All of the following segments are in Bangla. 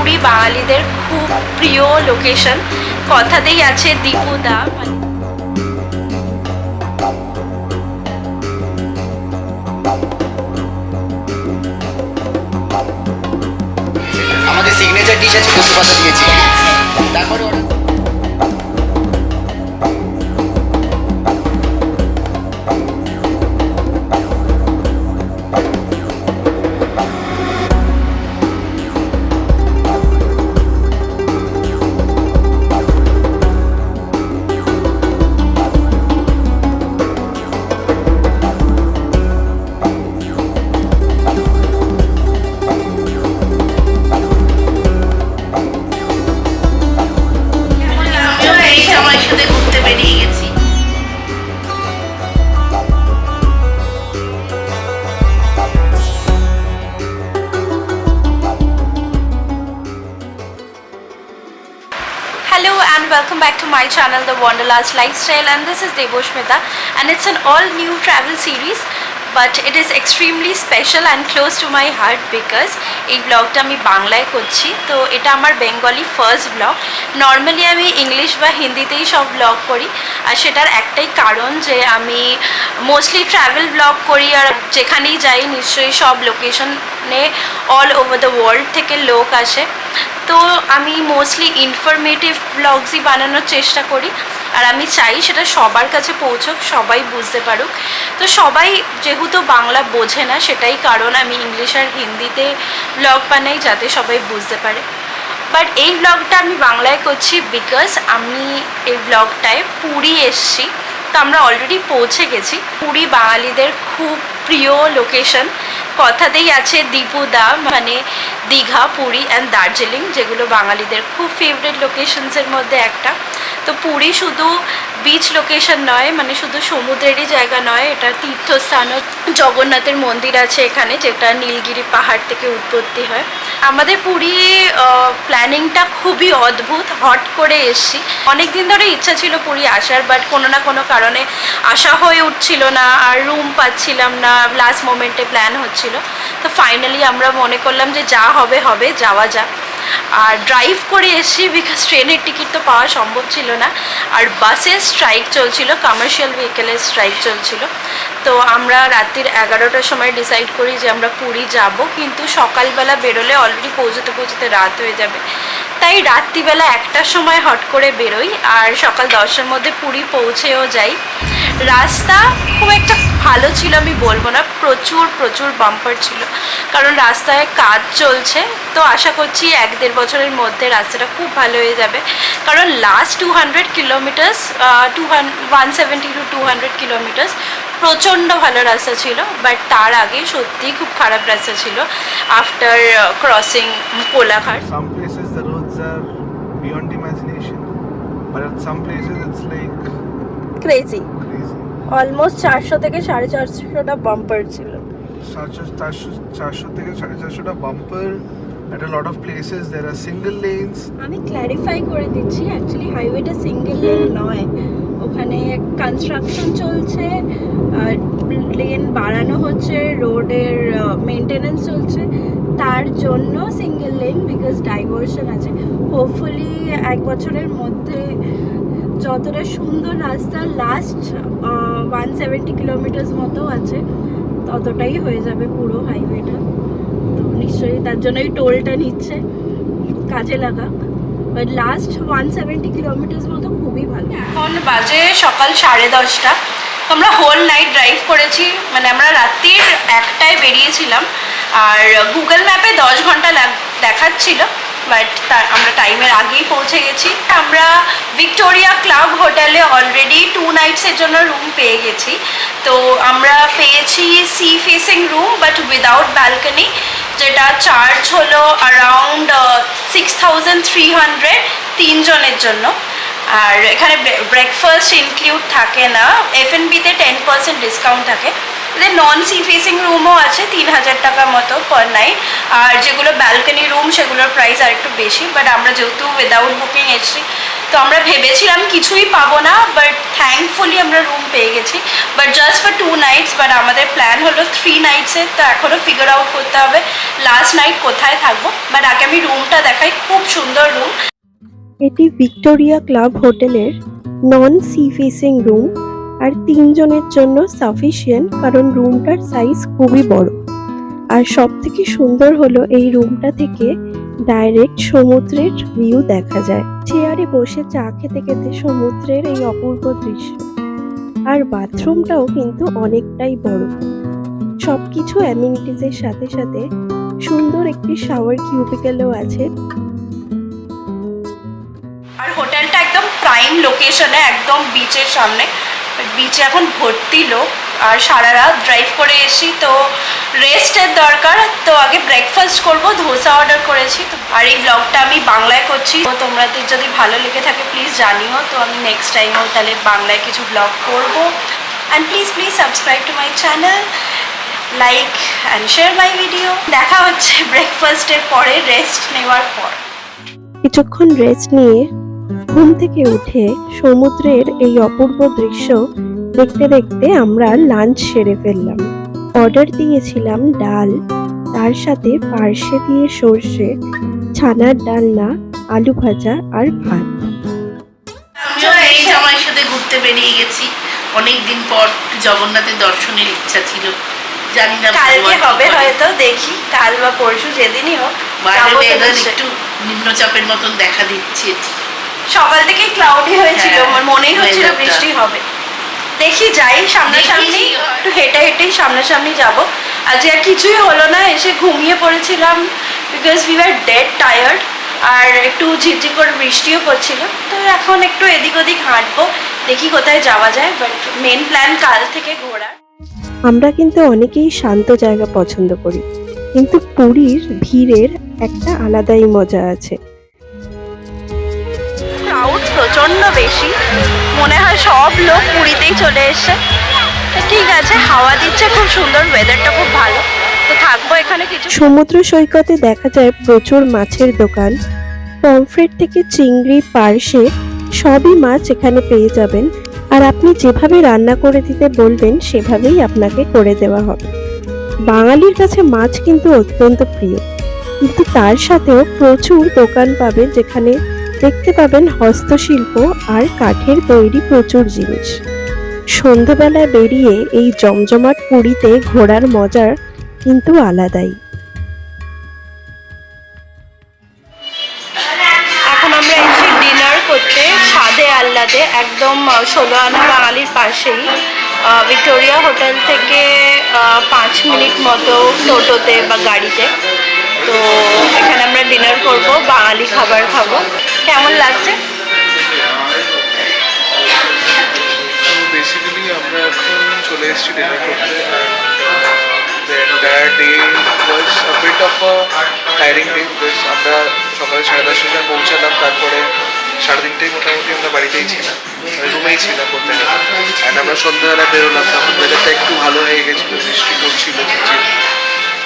পুরী বাঙালিদের খুব প্রিয় লোকেশন কথাতেই আছে দীপুদা আমাদের সিগনেচার ডিশ আছে কচু পাতা দিয়েছি। তারপরে back to my channel The Wanderlust Lifestyle and this is Devoshmita and it's an all new travel series but it is extremely special and close to my heart because এই ব্লগটা আমি বাংলায় করছি তো এটা আমার বেঙ্গলি ফার্স্ট ব্লগ নর্মালি আমি ইংলিশ বা হিন্দিতেই সব ব্লগ করি আর সেটার একটাই কারণ যে আমি মোস্টলি ট্রাভেল ব্লগ করি আর যেখানেই যাই নিশ্চয়ই সব লোকেশনে অল ওভার দ্য ওয়ার্ল্ড থেকে লোক আসে আমি মোস্টলি ইনফরমেটিভ ব্লগসই বানানোর চেষ্টা করি। আর আমি চাই সেটা সবার কাছে পৌঁছক, সবাই বুঝতে পারুক। তো সবাই যেহেতু বাংলা বোঝে না, সেটাই কারণ আমি ইংলিশ আর হিন্দিতে ব্লগ বানাই যাতে সবাই বুঝতে পারে। বাট এই ব্লগটা আমি বাংলায় করছি বিকজ আমি এই ব্লগটায় পুরী এসছি। তো আমরা অলরেডি পৌঁছে গেছি। পুরী বাঙালিদের খুব প্রিয় লোকেশন কথাতেই আছে দীপুদা মানে দীঘা, পুরী অ্যান্ড দার্জিলিং, যেগুলো বাঙালিদের খুব ফেভারিট লোকেশনসের মধ্যে একটা। তো পুরী শুধু বিচ লোকেশন নয় মানে শুধু সমুদ্রেরই জায়গা নয়, এটা তীর্থস্থানও। জগন্নাথের মন্দির আছে এখানে, যেটা নীলগিরি পাহাড় থেকে উৎপত্তি হয়। আমাদের পুরী প্ল্যানিংটা খুবই অদ্ভুত, হট করে এসছি। অনেক দিন ধরে ইচ্ছা ছিল পুরী আসার বাট কোনো না কোনো কারণে আসা হয়ে উঠছিল না, আর রুম পাচ্ছিলাম না লাস্ট মোমেন্টে প্ল্যান হচ্ছিল। তো ফাইনালি আমরা মনে করলাম যে যা হবে হবে, যাওয়া যাক। আর ড্রাইভ করে এসেছি বিকজ ট্রেনের টিকিট তো পাওয়া সম্ভব ছিল না। আর বাসের স্ট্রাইক চলছিল কমার্শিয়াল ভেহিকেলের স্ট্রাইক চলছিল। তো আমরা রাত্রির এগারোটার সময় ডিসাইড করি যে আমরা পুরী যাব, কিন্তু সকালবেলা বেরোলে অলরেডি পৌঁছতে পৌঁছতে রাত হয়ে যাবে। তাই রাত্রিবেলা একটার সময় হট করে বেরোই, আর সকাল দশটার মধ্যে পুরী পৌঁছেও যাই। রাস্তা খুব একটা ভালো ছিল আমি বলব না, প্রচুর প্রচুর বাম্পার ছিল। কারণ রাস্তায় কাজ চলছে, তো আশা করছি এক দেড় বছরের মধ্যে রাস্তাটা খুব ভালো হয়ে যাবে। কারণ last two hundred kilometres to one seventy to two hundred kilometres প্রচণ্ড ভালো রাস্তা ছিল বাট তার আগে সত্যিই খুব খারাপ রাস্তা ছিল after crossing Kolaghat. Some places the roads are beyond imagination, but at some places it's like crazy almost চারশো থেকে সাড়ে চারশোটা বাম্পার ছিল। চারশো চারশো চারশো থেকে সাড়ে চারশোটা bumper at a lot of places there are single lanes আমি ক্ল্যারিফাই করে দিচ্ছি অ্যাকচুয়ালি হাইওয়েটা সিঙ্গেল লেন নয়। ওখানে কনস্ট্রাকশন চলছে লেন বাড়ানো হচ্ছে, রোডের মেনটেনেন্স চলছে। তার জন্য সিঙ্গেল লেন বিকজ ডাইভারশন আছে। হোপফুলি এক বছরের মধ্যে যতটা সুন্দর রাস্তা লাস্ট ওয়ান সেভেন্টি কিলোমিটার্স মতো আছে, ততটাই হয়ে যাবে পুরো হাইওয়েটা তো নিশ্চয়ই তার জন্যই টোলটা নিচ্ছে, কাজে লাগা। But last one seventy kilometres মতো খুবই ভালো। এখন বাজে সকাল সাড়ে দশটা। আমরা হোল নাইট ড্রাইভ করেছি মানে আমরা রাত্রির একটায় বেরিয়েছিলাম। আর গুগল ম্যাপে দশ ঘণ্টা দেখাচ্ছিল বাট তার আমরা টাইমের আগেই পৌঁছে গেছি। আমরা ভিক্টোরিয়া ক্লাব হোটেলে অলরেডি টু নাইটসের জন্য রুম পেয়ে গেছি। তো আমরা পেয়েছি sea facing room but without balcony যেটা চার্জ হলো around six thousand three hundred তিনজনের জন্য। আর এখানে ব্রেকফাস্ট ইনক্লুড থাকে না। এফ এন বিতে টেন পার্সেন্ট ডিসকাউন্ট থাকে। এদের নন সি ফেসিং রুমও আছে তিন হাজার টাকা মতো পার নাইট আর যেগুলো ব্যালকনি রুম সেগুলোর প্রাইস আর একটু বেশি। বাট আমরা যেহেতু উইদাউট বুকিং এসেছি তো আমরা ভেবেছিলাম কিছুই পাবো না বাট থ্যাঙ্কফুলি আমরা রুম পেয়ে গেছি। But just for two nights but আমাদের প্ল্যান হলো থ্রি নাইটসের তো এখনও ফিগার আউট করতে হবে লাস্ট নাইট কোথায় থাকব। বাট আগে আমি রুমটা দেখাই, খুব সুন্দর রুম এটি ভিক্টোরিয়া ক্লাব হোটেলের নন সি ফেসিং রুম আর তিনজনের জন্য সাফিসিয়েন্ট কারণ রুমটার সাইজ খুবই বড়। আর সব থেকে সুন্দর হলো এই রুমটা থেকে ডাইরেক্ট সমুদ্রের ভিউ দেখা যায়। চেয়ারে বসে চা খেতে খেতে সমুদ্রের এই অপূর্ব দৃশ্য। আর বাথরুমটাও কিন্তু অনেকটাই বড়। সবকিছু অ্যামিনিটিসের সাথে সাথে সুন্দর একটি শাওয়ার কিউবিকেলও আছে। আর হোটেলটা একদম প্রাইম লোকেশনে একদম বিচের সামনে। বিচে এখন ভর্তি লোক। আর সারা রাত ড্রাইভ করে এসি, তো রেস্টের দরকার। তো আগে ব্রেকফাস্ট করব, ধোসা অর্ডার করেছি। তো আর এই ব্লগটা আমি বাংলায় করছি। তো তোমাদের যদি ভালো লেগে থাকে প্লিজ জানিও। তো আমি নেক্সট টাইমও তাহলে বাংলায় কিছু ব্লগ করব। And please please subscribe to my channel like and share my video দেখা হচ্ছে ব্রেকফাস্টের পরে রেস্ট নেওয়ার পর। কিছুক্ষণ রেস্ট নিয়ে ঘুম থেকে উঠে সমুদ্রের এই অপূর্ব দৃশ্য দেখতে দেখতে আমরা লাঞ্চ সেরে ফেললাম। অর্ডার দিয়েছিলাম ডাল তার সাথে পার্শে দিয়ে সর্ষে ছানার ডালনা আলু ভাজা আর ভাত। আমিও এই জামাইয়ের সাথে ঘুরতে বেরিয়ে গেছি। অনেক দিন পর জগন্নাথের দর্শনের ইচ্ছা ছিল। জানি না কালকে হবে হয়তো দেখি কাল বা পরশু যেদিনই হোক। বাইরে। একটু নিম্নচাপের মতন দেখা দিচ্ছে। সকাল থেকে ক্লাউডি হয়েছিল হ্যাঁ, আমার মনেই হচ্ছিল বৃষ্টি হবে। দেখি যাই সামনাসামনি। একটু হেঁটে হেঁটেই সামনাসামনি যাব। আজকে আর কিছুই হলো না এসে ঘুমিয়ে পড়েছিলাম because we are dead tired আর একটু ঝিরঝির করে বৃষ্টিও পড়ছিল। তো এখন একটু এদিক ওদিক হাঁটবো দেখি কোথায় যাওয়া যায় বাট মেন প্ল্যান কাল থেকে ঘোরার। আমরা কিন্তু অনেকেই শান্ত জায়গা পছন্দ করি কিন্তু পুরীর ভিড়ের একটা আলাদাই মজা আছে। ক্রাউড প্রচণ্ড বেশি। মনে হয় সব লোক পুরীতেই চলে এসছে। ঠিক আছে, হাওয়া দিচ্ছে, খুব সুন্দর ওয়েদারটা খুব ভালো। তো থাকব এখানে কিছু। সমুদ্র সৈকতে দেখা যায় প্রচুর মাছের দোকান। পমফ্রেট থেকে চিংড়ি, পার্শে সবই মাছ এখানে পেয়ে যাবেন। আর আপনি যেভাবে রান্না করে দিতে বলবেন, সেভাবেই আপনাকে করে দেওয়া হবে। বাঙালির কাছে মাছ কিন্তু অত্যন্ত প্রিয়। কিন্তু তার সাথেও প্রচুর দোকান পাবেন যেখানে দেখতে পাবেন হস্তশিল্প আর কাঠের তৈরি প্রচুর জিনিস। সন্ধ্যাবেলায় বেরিয়ে এই জমজমাট পুরীতে ঘোরার মজার কিন্তু আলাদাই। এখন আমরা ডিনার স্বাদে আহ্লাদে, একদম ষোলো আনা বাঙালির পাশেই। ভিক্টোরিয়া হোটেল থেকে পাঁচ মিনিট মতো টোটোতে বা গাড়িতে। তো এখানে আমরা ডিনার করব, বাঙালি খাবার খাব। কেমন লাগছে আমরা এখন চলে এসেছি ডিনার করতে the entire day of a tiring day because আমরা সকালে সাড়ে দশটার সময় পৌঁছালাম, তারপরে সাড়ে তিনটেই মোটামুটি আমরা বাড়িতেই ছিলাম রুমেই ছিলাম বলতে গেলে অ্যান্ড আমরা সন্ধ্যাবেলা বেরোলাম, তখন ওয়েদারটা একটু ভালো হয়ে গেছিল, বৃষ্টি পড়ছিল।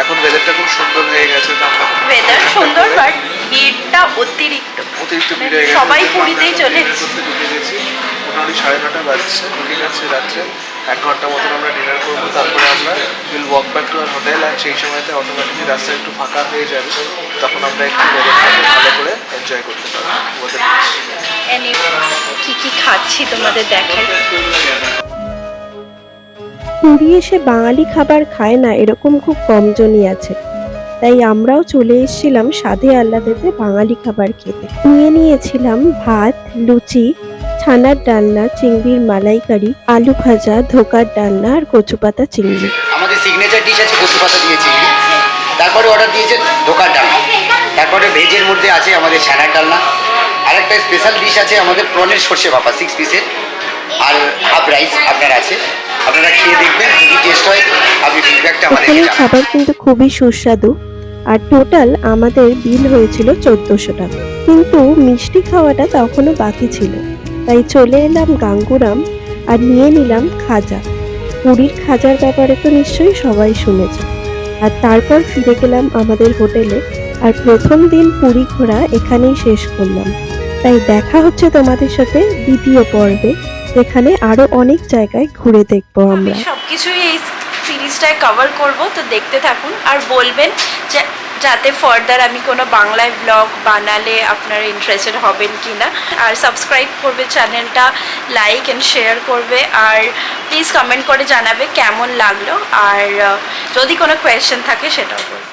এখন ওয়েদারটা খুব সুন্দর হয়ে গেছে ওয়েদার সুন্দর বাট ভিড়টা অতিরিক্ত। অতিরিক্ত ভিড় হয়ে গেছে সবাই পুরীতেই চলে গেছি। মোটামুটি সাড়ে নটা বাজছে ঢুকে আছে রাত্রে। এক ঘণ্টা মতন আমরা ডিনার করব তারপরে আমরা will walk back to our hotel আর সেই সময়তে অটোমেটিকলি রাস্তা একটু ফাঁকা হয়ে যাবে তখন আমরা একটু ভালো করে এনজয় করতে পারব। কি কি খাচ্ছি তোমাদের দেখাই। পুরী এসে বাঙালি খাবার খায় না, এরকম খুব কমজনই আছে। তাই আমরাও চলে এসেছিলাম সাধে আহ্লাদেতে বাঙালি খাবার খেতে। নিয়ে নিয়েছিলাম ভাত, লুচি, ছানার ডালনা, চিংড়ির মালাইকারি, আলু ভাজা, ধোকার ডালনা আর কচু পাতা চিংড়ি। আমাদের সিগনেচার ডিশ আছে কচু পাতা দিয়ে চিংড়ি। তারপরে অর্ডার দিয়েছে ধোকার ডালনা। তারপরে ভেজের মধ্যে আছে আমাদের ছানার ডালনা। আর একটা স্পেশাল ডিশ আছে আমাদের প্রনের সর্ষে ভাপা সিক্স পিসের আর হাফ রাইস আপনার আছে। আপনারা খেয়ে দেখবেন যদি টেস্ট হয় আপনি ফিডব্যাকটা ওখানের খাবার কিন্তু খুবই সুস্বাদু আর টোটাল আমাদের বিল হয়েছিল চোদ্দোশো টাকা। কিন্তু মিষ্টি খাওয়াটা তখনও বাকি ছিল। তাই চলে এলাম গাঙ্গুরাম আর নিয়ে নিলাম খাজা। পুরীর খাজার ব্যাপারে তো নিশ্চয়ই সবাই শুনেছে। আর তারপর ফিরে গেলাম আমাদের হোটেলে আর প্রথম দিন পুরী ঘোরা এখানেই শেষ করলাম। তাই দেখা হচ্ছে তোমাদের সাথে দ্বিতীয় পর্বে। যেখানে আরও অনেক জায়গায় ঘুরে দেখব আমরা। সবকিছুই এই সিরিজটায় কভার করব তো দেখতে থাকুন। আর বলবেন যে যাতে ফার্দার আমি কোনো বাংলায় ব্লগ বানালে আপনারা ইন্টারেস্টেড হবেন কি না আর সাবস্ক্রাইব করবে চ্যানেলটা লাইক অ্যান্ড শেয়ার করবে। আর প্লিজ কমেন্ট করে জানাবে কেমন লাগল। আর যদি কোনো কোয়েশ্চেন থাকে সেটাও বলবে।